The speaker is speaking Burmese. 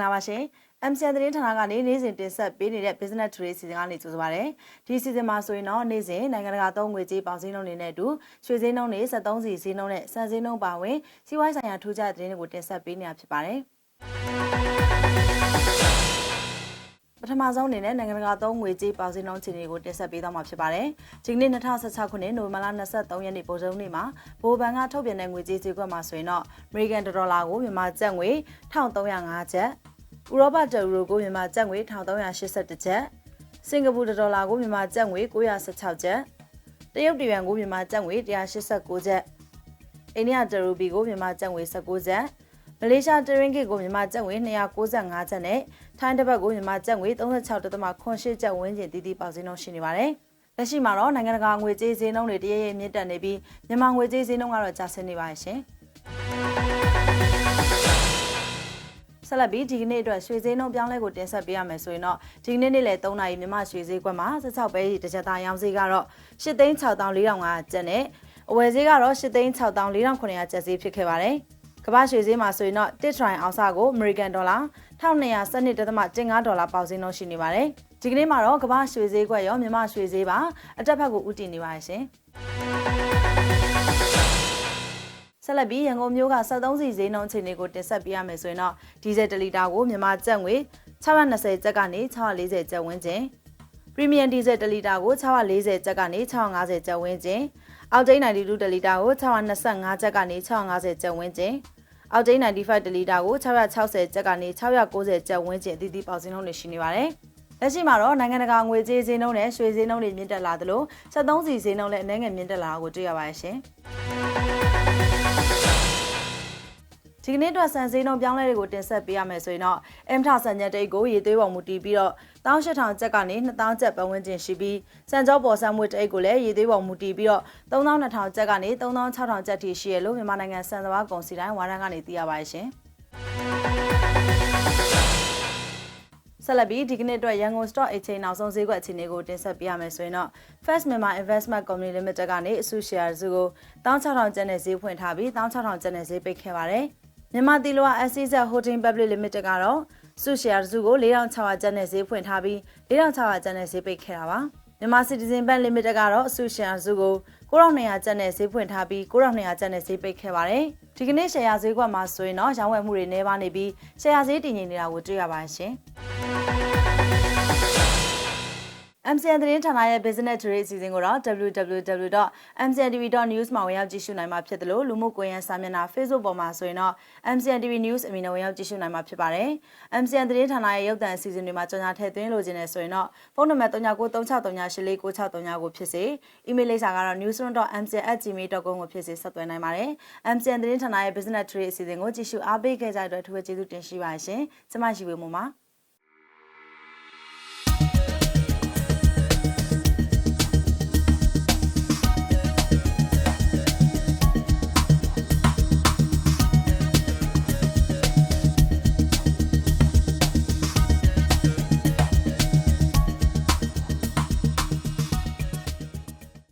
္ဂလာပါရှင်။ MCN သတင်းဌာနကနေနေ့စဉ်တင်ဆက်ပေးနေတဲ့ Business Today စီစဉ်ကနေကြိုဆိုပါရစေ။ဒီစီစဉ်မှာဆိုရင်တော့နေ့စဉ်နိုင်ငံတကာသုံးငွေကြေးပေါင်းစည်းနှုန်းတွေနဲ့အတူရွှေစည်းနှုန်းတွေ73စီစည်းနှုန်းနဲ့စံစည်းနှုန်းပါဝင်စီးပွားရေးဆိုင်ရာထူးခြားတဲ့သတင်းတွေကိုတင်ဆက်ပေးနေတာဖြစ်ပါတယ်။ မဆုံးအနေနဲ့နိုင်ငံတကာသုံးငွေကြေးပေါင်းစည်းနှုန်းခြေတွေကိုတင်ဆက်ပေးသွားမှာဖြစ်ပါတယ်။ဒီကနေ့2016ခုနှစ်နိုဝင်ဘာလ23ရက်နေ့ပုံစံနေ့မှာဘိုးဘန်ကထုတ်ပြန်တဲ့ငွေကြေးဈေးကွက်မှာဆိုရင်တော့ American ဒေါ်လာကိုမြန်မာကျပ်ငွေ1305ကျပ်ဥရောပတယူရိုကိုမြန်မာကျပ်ငွေ1381ကျပ်စင်ကာပူဒေါ်လာကိုမြန်မာကျပ်ငွေ916ကျပ်တရုတ်တယွမ်ကိုမြန်မာကျပ်ငွေ189ကျပ်အိန္ဒိယတရူပီကိုမြန်မာကျပ်ငွေ19ကျပ် မလေးရှားတရင်ကစ်ကိုမြန်မာကျပ်ငွေ295ကျပ်နဲ့ထိုင်းတစ်ပတ်ကိုမြန်မာကျပ်ငွေ36.8ကျပ်ဝန်းကျင်တည်တည်ပေါက်ဈေးနှုန်းရှိနေပါတယ်။လက်ရှိမှာတော့နိုင်ငံတကာငွေကြေးဈေးနှုန်းတွေတရရဲ့မြင့်တက်နေပြီးမြန်မာငွေကြေးဈေးနှုန်းကတော့ကျဆင်းနေပါရှင်။ဆက်လက်ပြီးဒီကနေ့အတွက်ရွှေဈေးနှုန်းပြောင်းလဲကိုတင်ဆက်ပေးရမယ်ဆိုရင်တော့ဒီကနေ့နေ့လယ်3နာရီမြန်မာရွှေဈေးကွက်မှာ16ပဲတစ်ချက်သားရောင်းဈေးကတော့8,64,500ကျပ်နဲ့အဝယ်ဈေးကတော့8,64,400ကျပ်ဈေးဖြစ်ခဲ့ပါတယ်။ ကမ္ဘာရွှေဈေးမှာဆိုရင်တော့တစ်ထရိုင်အောင်စကို American ဒေါ်လာ1212.5ဒေါ်လာပေါက်ဈေးနှုန်းရှိနေပါတယ်။ဒီကနေ့မှာတော့ကမ္ဘာရွှေဈေးကွက်ရောမြန်မာရွှေဈေးပါအတက်ဘက်ကိုဥတည်နေပါရှင်။ဆက်လက်ပြီးရန်ကုန်မြို့က73စီဈေးနှုန်းအခြေအနေကိုတင်ဆက်ပေးရမယ်ဆိုရင်တော့ဒီဇယ်1လီတာကိုမြန်မာကျပ်ငွေ620ကျပ်ကနေ640ကျပ်ဝန်းကျင်ပရီမီယံဒီဇယ်1လီတာကို640ကျပ်ကနေ650ကျပ်ဝန်းကျင် အောက်တိန်92တလီတာကို625ကျပ်ကနေ650ကျပ်ဝန်းကျင်အောက်တိန်95တလီတာကို660ကျပ်ကနေ690ကျပ်ဝန်းကျင်အသီးသီးပေါက်စင်းလုံးတွေရှိနေပါတယ်။လက်ရှိမှာတော့နိုင်ငံတကာငွေကြေးဈေးနှုန်းနဲ့ရွှေဈေးနှုန်းတွေမြင့်တက်လာသလို73စီဈေးနှုန်းလည်းအနည်းငယ်မြင့်တက်လာတာကိုတွေ့ရပါတယ်ရှင်။ ဒီကနေ့အတွက်စံစည်းနှုန်းပြောင်းလဲတွေကိုတင်ဆက်ပေးရမယ်ဆိုရင်တော့အမ်ထဆန်ညက်တိတ်ကိုရေသွေးပေါ်မူတည်ပြီးတော့18000ကျပ်ကနေ2000ကျပ်ပတ်ဝန်းကျင်ရှိပြီးစံကြောပေါ်ဆံမွေတိတ်ကိုလည်းရေသွေးပေါ်မူတည်ပြီးတော့3200ကျပ်ကနေ3600ကျပ်ထိရှိရလို့မြန်မာနိုင်ငံစံစဘာကုန်စီတိုင်းဝါရန်ကနေသိရပါတယ်ရှင်။ဆက်လက်ပြီးဒီကနေ့အတွက်ရန်ကုန် Stock Exchange နောက်ဆုံးဈေးကွက်အခြေအနေကိုတင်ဆက်ပေးရမယ်ဆိုရင်တော့ First Myanmar Investment Company Limited ကနေအစုရှယ်ယာစုကို16000ကျပ်နဲ့ဈေးဖွင့်ထားပြီး16000ကျပ်နဲ့ဈေးပိတ်ခဲ့ပါတယ်။ မြန်မာတီလိုဝါ SCZ Holding Public Limited ကတော့စုရှယ်ယာစုကို4600ကျပ်နဲ့ဈေးဖွင့်ထားပြီး4600ကျပ်နဲ့ဈေးပိတ်ခဲ့တာပါမြန်မာ Citizen Bank Limited ကတော့အစုရှယ်ယာစုကို9200ကျပ်နဲ့ဈေးဖွင့်ထားပြီး9200ကျပ်နဲ့ဈေးပိတ်ခဲ့ပါတယ်ဒီကနေ့ရှယ်ယာဈေးကွက်မှာဆိုရင်တော့ရောင်းဝယ်မှုတွေနှဲပါနေပြီးရှယ်ယာဈေးတည်ငြိမ်နေတာကိုတွေ့ရပါတယ်ရှင် MCN သတင်းဌာနရဲ့ Business Today အစီအစဉ်ကိုတော့ www.mcntv.news မှာဝင်ရောက်ကြည့်ရှုနိုင်မှာဖြစ်တယ်လို့လူမှုကွန်ရက်စာမျက်နှာ Facebook ပေါ်မှာဆိုရင်တော့ MCNTV News အမည်နဲ့ဝင်ရောက်ကြည့်ရှုနိုင်မှာဖြစ်ပါတယ်။ MCN သတင်းဌာနရဲ့ရုပ်သံအစီအစဉ်တွေမှာကြော်ညာထည့်သွင်းလိုချင်တယ်ဆိုရင်တော့ဖုန်းနံပါတ်399363849639ကိုဖြစ်စေ။ email လိပ်စာကတော့ newsroom.mcn@gmail.com ကိုဖြစ်စေဆက်သွယ်နိုင်ပါတယ်။ MCN သတင်းဌာနရဲ့ Business Today အစီအစဉ်ကိုကြည့်ရှုအားပေးခဲ့ကြတဲ့အတွက်ထူးခြားကျေးဇူးတင်ရှိပါရှင်။ကျွန်မရှိဝေမှုပါ။